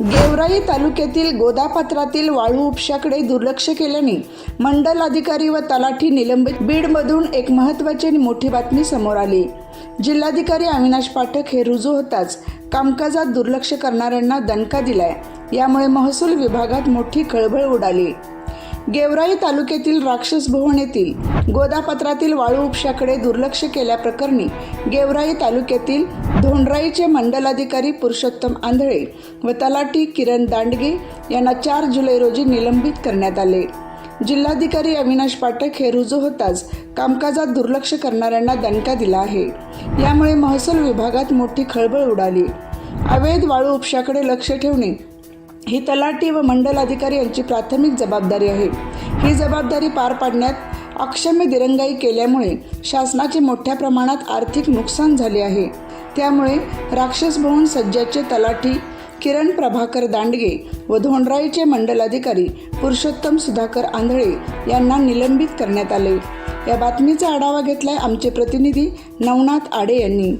गेवराई तालुक्यातील गोदापात्रातील वाळू उपशाकडे दुर्लक्ष केल्याने मंडल अधिकारी व तलाठी निलंबित बीडमधून एक महत्त्वाची मोठी बातमी समोर आली. जिल्हाधिकारी अविनाश पाठक हे रुजू होताच कामकाजात दुर्लक्ष करणाऱ्यांना दणका दिलाय. यामुळे महसूल विभागात मोठी खळबळ उडाली. गेवराई तालुक्यातील राक्षस भवन येथील गोदापत्रातील वाळू उपशाकडे दुर्लक्ष केल्याप्रकरणी गेवराई तालुक्यातील धोंडराईचे मंडलाधिकारी पुरुषोत्तम आंधळे व तलाठी किरण दांडगे यांना चार जुलै रोजी निलंबित करण्यात आले. जिल्हाधिकारी अविनाश पाठक हे रुजू होताच कामकाजात दुर्लक्ष करणाऱ्यांना दणका दिला आहे. यामुळे महसूल विभागात मोठी खळबळ उडाली. अवैध वाळू उपशाकडे लक्ष ठेवणे ही तलाठी व मंडल अधिकारी यांची प्राथमिक जबाबदारी आहे. ही जबाबदारी पार पाडण्यात अक्षम्य दिरंगाई केल्यामुळे शासनाचे मोठ्या प्रमाणात आर्थिक नुकसान झाले आहे. त्यामुळे राक्षस भवन सज्जाचे तलाठी किरण प्रभाकर दांडगे व धोंडराईचे मंडलाधिकारी पुरुषोत्तम सुधाकर आंधळे यांना निलंबित करण्यात आले. या बातमीचा आढावा घेतलाय आमचे प्रतिनिधी नवनाथ आडे यांनी.